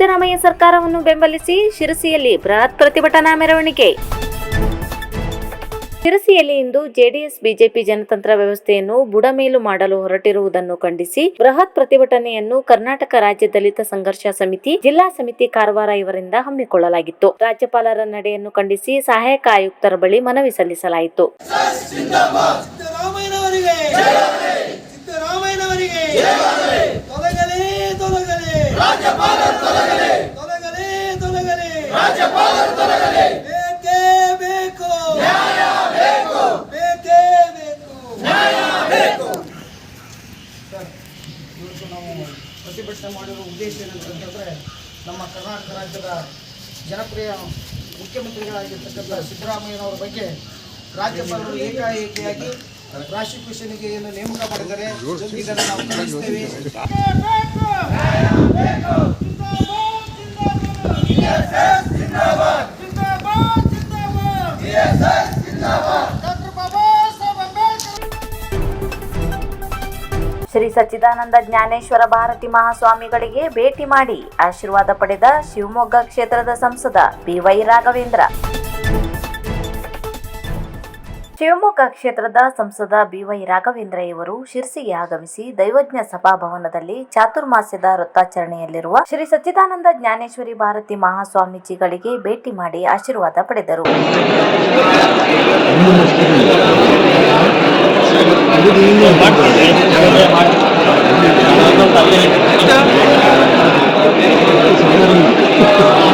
ಸಿದ್ದರಾಮಯ್ಯ ಸರ್ಕಾರವನ್ನು ಬೆಂಬಲಿಸಿ ಶಿರಸಿಯಲ್ಲಿ ಬೃಹತ್ ಪ್ರತಿಭಟನಾ ಮೆರವಣಿಗೆ. ಶಿರಸಿಯಲ್ಲಿ ಇಂದು ಜೆಡಿಎಸ್, ಬಿಜೆಪಿ ಜನತಂತ್ರ ವ್ಯವಸ್ಥೆಯನ್ನು ಬುಡಮೇಲು ಮಾಡಲು ಹೊರಟಿರುವುದನ್ನು ಖಂಡಿಸಿ ಬೃಹತ್ ಪ್ರತಿಭಟನೆಯನ್ನು ಕರ್ನಾಟಕ ರಾಜ್ಯ ದಲಿತ ಸಂಘರ್ಷ ಸಮಿತಿ, ಜಿಲ್ಲಾ ಸಮಿತಿ ಕಾರವಾರ ಇವರಿಂದ ಹಮ್ಮಿಕೊಳ್ಳಲಾಗಿತ್ತು. ರಾಜ್ಯಪಾಲರ ನಡೆಯನ್ನು ಖಂಡಿಸಿ ಸಹಾಯಕ ಆಯುಕ್ತರ ಬಳಿ ಮನವಿ ಸಲ್ಲಿಸಲಾಯಿತು. ಸಿದ್ದರಾಮಯ್ಯನವರಿಗೆ. ತೊಲಗಲೇ. ರಾಜ್ಯಪಾಲರು ತೊಲಗಲಿ. ಬೇಕೇ ಬೇಕು. ಬೇಕೇ. ಬೇಕು ಸರ್ ಇವತ್ತು ನಾವು ಪ್ರತಿಭಟನೆ ಮಾಡಿರೋ ಉದ್ದೇಶ ಏನಂತಂತಂದರೆ ನಮ್ಮ ಕರ್ನಾಟಕ ರಾಜ್ಯದ ಜನಪ್ರಿಯ ಮುಖ್ಯಮಂತ್ರಿಗಳಾಗಿರ್ತಕ್ಕಂಥ ಸಿದ್ದರಾಮಯ್ಯನವರ ಬಗ್ಗೆ ರಾಜ್ಯಪಾಲರು ಏಕಾಏಕಿಯಾಗಿ ಪ್ರಾಸಿಕ್ಯೂಷನ್ಗೆ ಏನು ನೇಮಕ ಮಾಡಿದ್ದಾರೆ ಇದನ್ನು ನಾವು ಶ್ರೀ ಸಚ್ಚಿದಾನಂದ ಜ್ಞಾನೇಶ್ವರ ಭಾರತಿ ಮಹಾಸ್ವಾಮಿಗಳಿಗೆ ಭೇಟಿ ಮಾಡಿ ಆಶೀರ್ವಾದ ಪಡೆದ ಶಿವಮೊಗ್ಗ ಕ್ಷೇತ್ರದ ಸಂಸದ ಬಿವೈ ರಾಘವೇಂದ್ರ. ಶಿವಮೊಗ್ಗ ಕ್ಷೇತ್ರದ ಸಂಸದ ಬಿವೈ ರಾಘವೇಂದ್ರ ಇವರು ಶಿರ್ಸಿಗೆ ಆಗಮಿಸಿ ದೈವಜ್ಞ ಸಭಾಭವನದಲ್ಲಿ ಚಾತುರ್ಮಾಸ್ಯದ ವೃತ್ತಾಚರಣೆಯಲ್ಲಿರುವ ಶ್ರೀ ಸಚ್ಚಿದಾನಂದ ಜ್ಞಾನೇಶ್ವರಿ ಭಾರತಿ ಮಹಾಸ್ವಾಮೀಜಿಗಳಿಗೆ ಭೇಟಿ ಮಾಡಿ ಆಶೀರ್ವಾದ ಪಡೆದರು.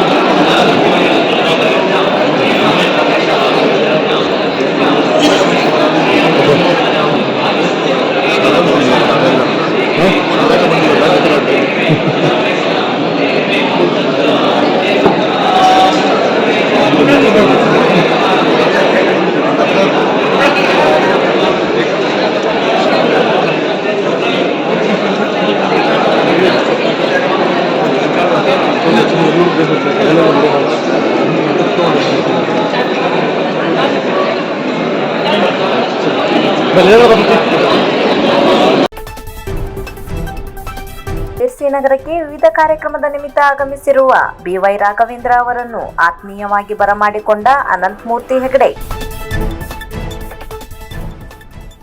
ಶಿರ್ಸಿ ನಗರಕ್ಕೆ ವಿವಿಧ ಕಾರ್ಯಕ್ರಮದ ನಿಮಿತ್ತ ಆಗಮಿಸಿರುವ ಬಿವೈ ರಾಘವೇಂದ್ರ ಅವರನ್ನು ಆತ್ಮೀಯವಾಗಿ ಬರಮಾಡಿಕೊಂಡ ಅನಂತಮೂರ್ತಿ ಹೆಗಡೆ.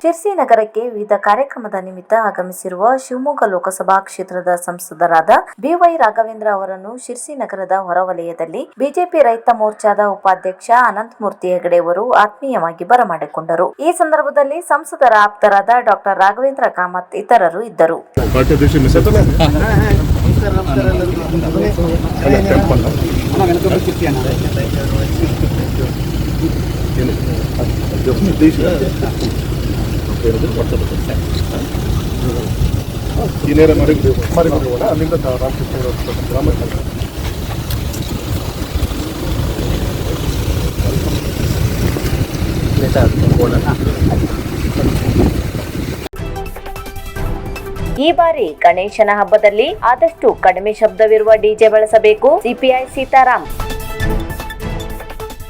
ಶಿರ್ಸಿ ನಗರಕ್ಕೆ ವಿವಿಧ ಕಾರ್ಯಕ್ರಮದ ನಿಮಿತ್ತ ಆಗಮಿಸಿರುವ ಶಿವಮೊಗ್ಗ ಲೋಕಸಭಾ ಕ್ಷೇತ್ರದ ಸಂಸದರಾದ ಬಿವೈ ರಾಘವೇಂದ್ರ ಅವರನ್ನು ಶಿರ್ಸಿ ನಗರದ ಹೊರವಲಯದಲ್ಲಿ ಬಿಜೆಪಿ ರೈತ ಮೋರ್ಚಾದ ಉಪಾಧ್ಯಕ್ಷ ಅನಂತಮೂರ್ತಿ ಹೆಗಡೆ ಅವರು ಆತ್ಮೀಯವಾಗಿ ಬರಮಾಡಿಕೊಂಡರು. ಈ ಸಂದರ್ಭದಲ್ಲಿ ಸಂಸದರ ಆಪ್ತರಾದ ಡಾಕ್ಟರ್ ರಾಘವೇಂದ್ರ ಕಾಮತ್ ಇತರರು ಇದ್ದರು. ಪಾರ್ಟಿ ವಾಟ್ಸಪ್ ಈ ನೇರ ಮರಿ ಮರಿ ಹೋಗೋಣ ಅಲ್ಲಿಂದ ರಾಮಕೃಷ್ಣ ಗ್ರಾಮ ಈ ಬಾರಿ ಗಣೇಶನ ಹಬ್ಬದಲ್ಲಿ ಆದಷ್ಟು ಕಡಿಮೆ ಶಬ್ದವಿರುವ ಡಿಜೆ ಬಳಸಬೇಕು. ಸಿಪಿಐ ಸೀತಾರಾಮ್.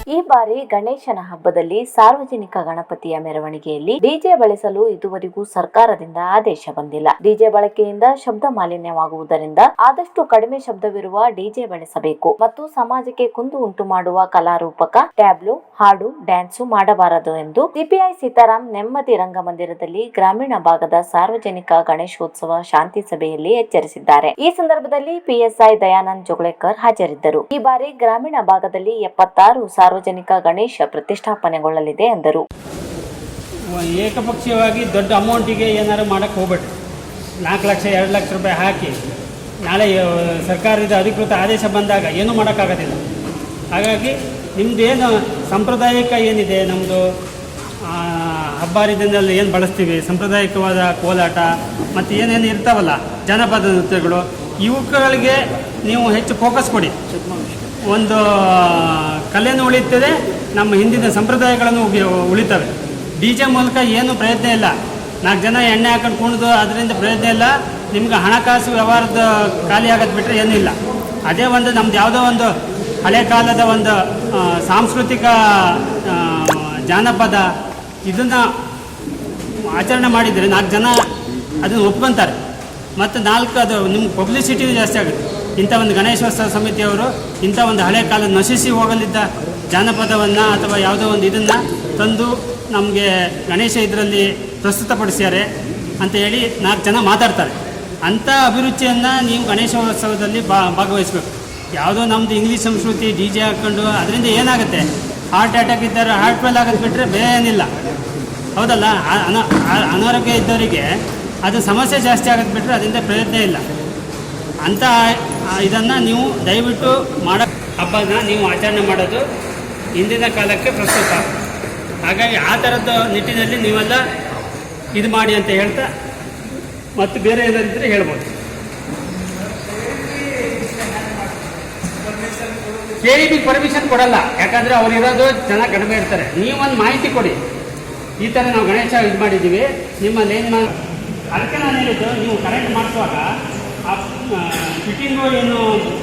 ಈ ಬಾರಿ ಗಣೇಶನ ಹಬ್ಬದಲ್ಲಿ ಸಾರ್ವಜನಿಕ ಗಣಪತಿಯ ಮೆರವಣಿಗೆಯಲ್ಲಿ ಡಿಜೆ ಬಳಸಲು ಇದುವರೆಗೂ ಸರ್ಕಾರದಿಂದ ಆದೇಶ ಬಂದಿಲ್ಲ. ಡಿಜೆ ಬಳಕೆಯಿಂದ ಶಬ್ದ ಮಾಲಿನ್ಯವಾಗುವುದರಿಂದ ಆದಷ್ಟು ಕಡಿಮೆ ಶಬ್ದವಿರುವ ಡಿಜೆ ಬಳಸಬೇಕು. ಮತ್ತು ಸಮಾಜಕ್ಕೆ ಕುಂದು ಉಂಟು ಮಾಡುವ ಕಲಾರೂಪಕ, ಟ್ಯಾಬ್ಲು, ಹಾಡು, ಡ್ಯಾನ್ಸು ಮಾಡಬಾರದು ಎಂದು ಸಿಪಿಐ ಸೀತಾರಾಮ್ ನೆಮ್ಮದಿ ರಂಗಮಂದಿರದಲ್ಲಿ ಗ್ರಾಮೀಣ ಭಾಗದ ಸಾರ್ವಜನಿಕ ಗಣೇಶೋತ್ಸವ ಶಾಂತಿ ಸಭೆಯಲ್ಲಿ ಎಚ್ಚರಿಸಿದ್ದಾರೆ. ಈ ಸಂದರ್ಭದಲ್ಲಿ ಪಿಎಸ್ಐ ದಯಾನಂದ್ ಜೊಗಳೇಕರ್ ಹಾಜರಿದ್ದರು. ಈ ಬಾರಿ ಗ್ರಾಮೀಣ ಭಾಗದಲ್ಲಿ ಎಪ್ಪತ್ತಾರು ಸಾರ್ವಜನಿಕ ಗಣೇಶ ಪ್ರತಿಷ್ಠಾಪನೆಗೊಳ್ಳಲಿದೆ ಎಂದರು. ಏಕಪಕ್ಷೀಯವಾಗಿ ದೊಡ್ಡ ಅಮೌಂಟಿಗೆ ಏನಾರು ಮಾಡೋಕ್ಕೆ ಹೋಗ್ಬೇಡ್ರಿ. ನಾಲ್ಕು ಲಕ್ಷ, ಎರಡು ಲಕ್ಷ ರೂಪಾಯಿ ಹಾಕಿ ನಾಳೆ ಸರ್ಕಾರದ ಅಧಿಕೃತ ಆದೇಶ ಬಂದಾಗ ಏನೂ ಮಾಡೋಕ್ಕಾಗೋದಿಲ್ಲ. ಹಾಗಾಗಿ ನಿಮ್ಮದು ಏನು ಸಾಂಪ್ರದಾಯಿಕ ಏನಿದೆ? ನಮ್ಮದು ಹಬ್ಬ ಹರಿದಿನದಲ್ಲಿ ಏನು ಬಳಸ್ತೀವಿ? ಸಾಂಪ್ರದಾಯಿಕವಾದ ಕೋಲಾಟ, ಮತ್ತು ಏನೇನು ಇರ್ತಾವಲ್ಲ, ಜನಪದ ನೃತ್ಯಗಳು ಇವುಗಳಿಗೆ ನೀವು ಹೆಚ್ಚು ಫೋಕಸ್ ಕೊಡಿ. ಒಂದು ಕಲೆಯನ್ನು ಉಳಿಯುತ್ತದೆ, ನಮ್ಮ ಹಿಂದಿನ ಸಂಪ್ರದಾಯಗಳನ್ನು ಉಳಿತವೆ. ಡಿ ಜೆ ಮೂಲಕ ಏನು ಪ್ರಯತ್ನ ಇಲ್ಲ. ನಾಲ್ಕು ಜನ ಎಣ್ಣೆ ಹಾಕೊಂಡು ಕುಣಿದು ಅದರಿಂದ ಪ್ರಯತ್ನ ಇಲ್ಲ. ನಿಮ್ಗೆ ಹಣಕಾಸು ವ್ಯವಹಾರದ ಖಾಲಿ ಆಗೋದು ಬಿಟ್ಟರೆ ಏನಿಲ್ಲ ಅದೇ ಒಂದು, ನಮ್ದು ಯಾವುದೋ ಒಂದು ಹಳೆ ಕಾಲದ ಒಂದು ಸಾಂಸ್ಕೃತಿಕ ಜಾನಪದ ಇದನ್ನು ಆಚರಣೆ ಮಾಡಿದರೆ ನಾಲ್ಕು ಜನ ಅದನ್ನು ಒಪ್ಕೊತಾರೆ. ಮತ್ತು ನಾಲ್ಕು ಅದು ನಿಮ್ಗೆ ಪಬ್ಲಿಸಿಟಿ ಜಾಸ್ತಿ ಆಗುತ್ತೆ. ಇಂಥ ಒಂದು ಗಣೇಶೋತ್ಸವ ಸಮಿತಿಯವರು ಇಂಥ ಒಂದು ಹಳೆ ಕಾಲ ನಶಿಸಿ ಹೋಗಲಿದ್ದ ಜಾನಪದವನ್ನು ಅಥವಾ ಯಾವುದೋ ಒಂದು ಇದನ್ನು ತಂದು ನಮಗೆ ಗಣೇಶ ಇದರಲ್ಲಿ ಪ್ರಸ್ತುತಪಡಿಸ್ಯಾರೆ ಅಂತ ಹೇಳಿ ನಾಲ್ಕು ಜನ ಮಾತಾಡ್ತಾರೆ. ಅಂಥ ಅಭಿರುಚಿಯನ್ನು ನೀವು ಗಣೇಶೋತ್ಸವದಲ್ಲಿ ಬಾ, ಭಾಗವಹಿಸ್ಬೇಕು. ಯಾವುದೋ ನಮ್ಮದು ಇಂಗ್ಲೀಷ್ ಸಂಸ್ಕೃತಿ ಡಿ ಜೆ ಹಾಕ್ಕೊಂಡು ಅದರಿಂದ ಏನಾಗುತ್ತೆ? ಹಾರ್ಟ್ ಅಟ್ಯಾಕ್ ಇದ್ದಾರೆ ಹಾರ್ಟ್ ಫೇಲ್ ಆಗೋದು ಬಿಟ್ಟರೆ ಬೇರೆ ಏನಿಲ್ಲ ಹೌದಲ್ಲ ಅನ- ಅನಾರೋಗ್ಯ ಇದ್ದವರಿಗೆ ಅದು ಸಮಸ್ಯೆ ಜಾಸ್ತಿ ಆಗುತ್ತೆ ಬಿಟ್ಟರೆ ಅದರಿಂದ ಪ್ರಯತ್ನ ಇಲ್ಲ. ಅಂತ ಇದನ್ನು ನೀವು ದಯವಿಟ್ಟು ಮಾಡೋ ಹಬ್ಬನ ನೀವು ಆಚರಣೆ ಮಾಡೋದು ಇಂದಿನ ಕಾಲಕ್ಕೆ ಪ್ರಸ್ತುತ. ಹಾಗಾಗಿ ಆ ಥರದ ನಿಟ್ಟಿನಲ್ಲಿ ನೀವೆಲ್ಲ ಇದು ಮಾಡಿ ಅಂತ ಹೇಳ್ತಾ ಮತ್ತು ಬೇರೆ ಏನಾದಿದ್ರೆ ಹೇಳ್ಬೋದು. ಕೆ ಇ ಪರ್ಮಿಷನ್ ಕೊಡಲ್ಲ. ಯಾಕಂದರೆ ಅವ್ರು ಇರೋದು ಜನ ಕಡಿಮೆ ಇರ್ತಾರೆ. ನೀವೊಂದು ಮಾಹಿತಿ ಕೊಡಿ. ಈ ಥರ ನಾವು ಗಣೇಶ ಇದು ಮಾಡಿದ್ದೀವಿ. ನಿಮ್ಮಲ್ಲಿ ಏನು ಮಾ ಅದಕ್ಕೆ ನಾನು ಹೇಳಿದ್ದು, ನೀವು ಕರೆಂಟ್ ಮಾಡಿಸುವಾಗ, ಆ ಫಿಟ್ಟಿಂಗು ಏನು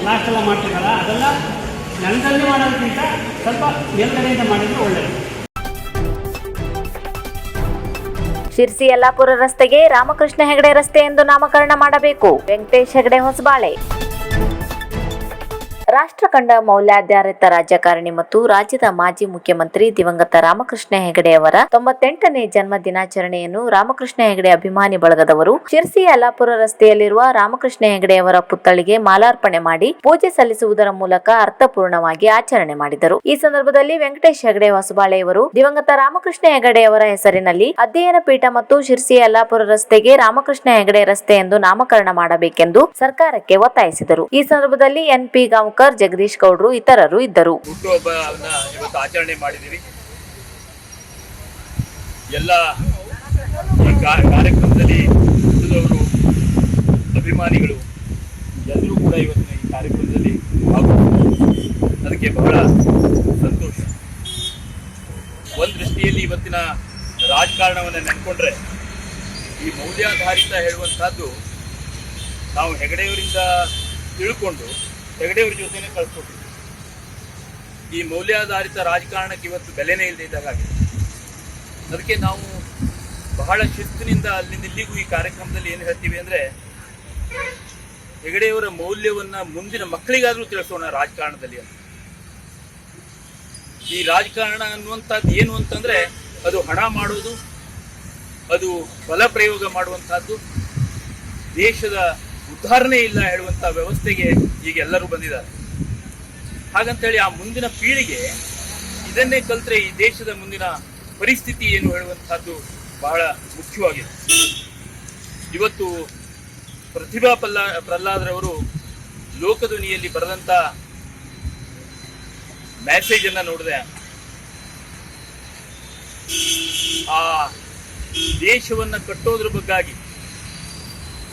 ಲಾಸ್ಟ್ ಎಲ್ಲ ಮಾಡ್ತೀರಲ್ಲ, ಅದೆಲ್ಲ ನೆಲದಲ್ಲಿ ಮಾಡೋದಕ್ಕಿಂತ ಸ್ವಲ್ಪ ಮೇಲ್ಗಡೆಯಿಂದ ಮಾಡಿದ್ರೆ ಒಳ್ಳೆಯದು ಶಿರ್ಸಿ ಯಲ್ಲಾಪುರ ರಸ್ತೆಗೆ ರಾಮಕೃಷ್ಣ ಹೆಗಡೆ ರಸ್ತೆ ಎಂದು ನಾಮಕರಣ ಮಾಡಬೇಕು. ವೆಂಕಟೇಶ್ ಹೆಗಡೆ ಹೊಸಬಾಳೆ. ರಾಷ್ಟ್ರ ಕಂಡ ಮೌಲ್ಯಾಧಾರಿತ ರಾಜಕಾರಣಿ ಮತ್ತು ರಾಜ್ಯದ ಮಾಜಿ ಮುಖ್ಯಮಂತ್ರಿ ದಿವಂಗತ ರಾಮಕೃಷ್ಣ ಹೆಗಡೆ ಅವರ ತೊಂಬತ್ತೆಂಟನೇ ಜನ್ಮ ದಿನಾಚರಣೆಯನ್ನು ರಾಮಕೃಷ್ಣ ಹೆಗಡೆ ಅಭಿಮಾನಿ ಬಳಗದವರು ಶಿರ್ಸಿ ಅಲಾಪುರ ರಸ್ತೆಯಲ್ಲಿರುವ ರಾಮಕೃಷ್ಣ ಹೆಗಡೆ ಅವರ ಪುತ್ಥಳಿಗೆ ಮಾಲಾರ್ಪಣೆ ಮಾಡಿ ಪೂಜೆ ಸಲ್ಲಿಸುವುದರ ಮೂಲಕ ಅರ್ಥಪೂರ್ಣವಾಗಿ ಆಚರಣೆ ಮಾಡಿದರು. ಈ ಸಂದರ್ಭದಲ್ಲಿ ವೆಂಕಟೇಶ್ ಹೆಗಡೆ ಹೊಸಬಾಳೆಯವರು ದಿವಂಗತ ರಾಮಕೃಷ್ಣ ಹೆಗಡೆ ಅವರ ಹೆಸರಿನಲ್ಲಿ ಅಧ್ಯಯನ ಪೀಠ ಮತ್ತು ಶಿರ್ಸಿ ಯಲ್ಲಾಪುರ ರಸ್ತೆಗೆ ರಾಮಕೃಷ್ಣ ಹೆಗಡೆ ರಸ್ತೆ ಎಂದು ನಾಮಕರಣ ಮಾಡಬೇಕೆಂದು ಸರ್ಕಾರಕ್ಕೆ ಒತ್ತಾಯಿಸಿದರು. ಈ ಸಂದರ್ಭದಲ್ಲಿ ಎನ್ಪಿ ಗಾಂವ್ಕರ್ ಜಗದೀಶ್ ಗೌಡ್ರು ಇತರರು ಇದ್ದರು. ಇವತ್ತು ಆಚರಣೆ ಮಾಡಿದ್ದೀವಿ ಎಲ್ಲ ಕಾರ್ಯಕ್ರಮದಲ್ಲಿ ಅಭಿಮಾನಿಗಳು ಎಲ್ಲರೂ ಕೂಡ ಇವತ್ತಿನ ಈ ಕಾರ್ಯಕ್ರಮದಲ್ಲಿ ಅದಕ್ಕೆ ಬಹಳ ಸಂತೋಷ. ಒಂದು ದೃಷ್ಟಿಯಲ್ಲಿ ಇವತ್ತಿನ ರಾಜಕಾರಣವನ್ನು ನೆನ್ಕೊಂಡ್ರೆ ಈ ಮೌಲ್ಯಾಧಾರಿತ ಹೇಳುವಂತಹದ್ದು ನಾವು ಹೆಗಡೆಯವರಿಂದ ತಿಳ್ಕೊಂಡು ಹೆಗಡೆಯವ್ರ ಜೊತೆನೆ ಕಳ್ಸ್ಕೊಟ್ಟಿದ್ವಿ ಈ ಮೌಲ್ಯಾಧಾರಿತ ರಾಜಕಾರಣಕ್ಕೆ ಇವತ್ತು ಬೆಲೆನೇ ಇಲ್ಲದೆ ಇದ್ದಾಗ ಆಗಿದೆ. ಅದಕ್ಕೆ ನಾವು ಬಹಳ ಶಿಸ್ತಿನಿಂದ ಅಲ್ಲಿಂದ ಇಲ್ಲಿಗೂ ಈ ಕಾರ್ಯಕ್ರಮದಲ್ಲಿ ಏನು ಹೇಳ್ತೀವಿ ಅಂದ್ರೆ, ಹೆಗಡೆಯವರ ಮೌಲ್ಯವನ್ನ ಮುಂದಿನ ಮಕ್ಕಳಿಗಾದರೂ ತಿಳಿಸೋಣ ರಾಜಕಾರಣದಲ್ಲಿ ಅಂತ. ಈ ರಾಜಕಾರಣ ಅನ್ನುವಂಥದ್ದು ಏನು ಅಂತಂದ್ರೆ, ಅದು ಹಣ ಮಾಡೋದು, ಅದು ಬಲ ಪ್ರಯೋಗ ಮಾಡುವಂಥದ್ದು, ದೇಶದ ಉದ್ಧಾರಣೆ ಇಲ್ಲ ಹೇಳುವಂತ ವ್ಯವಸ್ಥೆಗೆ ಈಗ ಎಲ್ಲರೂ ಬಂದಿದ್ದಾರೆ. ಹಾಗಂತೇಳಿ ಆ ಮುಂದಿನ ಪೀಳಿಗೆ ಇದನ್ನೇ ಕಲ್ತ್ರೆ ಈ ದೇಶದ ಮುಂದಿನ ಪರಿಸ್ಥಿತಿ ಏನು ಹೇಳುವಂತಹದ್ದು ಬಹಳ ಮುಖ್ಯವಾಗಿದೆ. ಇವತ್ತು ಪ್ರತಿಭಾ ಪಲ್ಲಾ ಪ್ರಹ್ಲಾದ್ರವರು ಲೋಕಧ್ವನಿಯಲ್ಲಿ ಬರೆದಂತ ಮೆಸೇಜ್ ಅನ್ನ ನೋಡಿದೆ. ಆ ದೇಶವನ್ನ ಕಟ್ಟೋದ್ರ ಬಗ್ಗಾಗಿ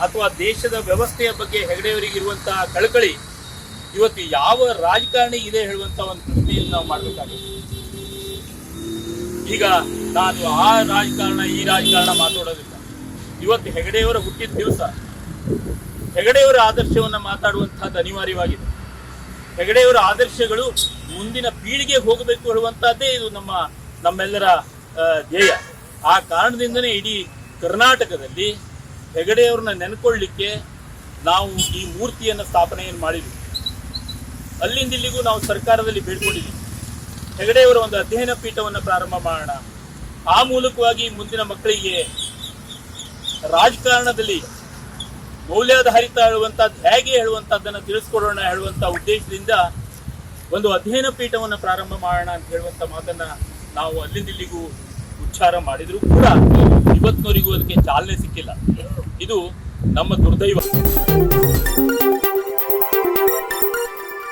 ಅಥವಾ ದೇಶದ ವ್ಯವಸ್ಥೆಯ ಬಗ್ಗೆ ಹೆಗಡೆಯವರಿಗಿರುವಂತಹ ಕಳಕಳಿ ಇವತ್ತು ಯಾವ ರಾಜಕಾರಣಿ ಇದೆ ಹೇಳುವಂತ ಒಂದು ಪ್ರಶ್ನೆಯನ್ನು ನಾವು ಮಾಡಬೇಕಾಗಿದೆ. ಈಗ ನಾನು ಆ ರಾಜಕಾರಣ, ಈ ರಾಜಕಾರಣ ಮಾತಾಡೋದಿಲ್ಲ. ಇವತ್ತು ಹೆಗಡೆಯವರ ಹುಟ್ಟಿದ ದಿವಸ, ಹೆಗಡೆಯವರ ಆದರ್ಶವನ್ನ ಮಾತಾಡುವಂತಹದ್ದು ಅನಿವಾರ್ಯವಾಗಿದೆ. ಹೆಗಡೆಯವರ ಆದರ್ಶಗಳು ಮುಂದಿನ ಪೀಳಿಗೆ ಹೋಗಬೇಕು ಹೇಳುವಂತಹದ್ದೇ ಇದು ನಮ್ಮ, ನಮ್ಮೆಲ್ಲರ ಧ್ಯೇಯ. ಆ ಕಾರಣದಿಂದನೇ ಇಡೀ ಕರ್ನಾಟಕದಲ್ಲಿ ಹೆಗಡೆಯವ್ರನ್ನ ನೆನ್ಕೊಳ್ಳಿಕ್ಕೆ ನಾವು ಈ ಮೂರ್ತಿಯನ್ನು ಸ್ಥಾಪನೆಯನ್ನು ಮಾಡಿದ್ವಿ. ಅಲ್ಲಿಂದ ಇಲ್ಲಿಗೂ ನಾವು ಸರ್ಕಾರದಲ್ಲಿ ಬೇಡ್ಕೊಂಡಿದ್ವಿ ಹೆಗಡೆಯವರ ಒಂದು ಅಧ್ಯಯನ ಪೀಠವನ್ನು ಪ್ರಾರಂಭ ಮಾಡೋಣ. ಆ ಮೂಲಕವಾಗಿ ಮುಂದಿನ ಮಕ್ಕಳಿಗೆ ರಾಜಕಾರಣದಲ್ಲಿ ಮೌಲ್ಯಾಧಾರಿತ ಹೇಳುವಂಥದ್ದು ಹೇಗೆ ಹೇಳುವಂಥದ್ದನ್ನು ತಿಳಿಸ್ಕೊಡೋಣ ಹೇಳುವಂಥ ಉದ್ದೇಶದಿಂದ ಒಂದು ಅಧ್ಯಯನ ಪೀಠವನ್ನು ಪ್ರಾರಂಭ ಮಾಡೋಣ ಅಂತ ಹೇಳುವಂಥ ಮಾತನ್ನು ನಾವು ಅಲ್ಲಿಂದ ಇಲ್ಲಿಗೂ ಉಚ್ಚಾರ ಮಾಡಿದರೂ ಕೂಡ ಇವತ್ತಿನವರೆಗೂ ಅದಕ್ಕೆ ಚಾಲನೆ ಸಿಕ್ಕಿಲ್ಲ. ಇದು ನಮ್ಮ ದುರ್ದೈವ.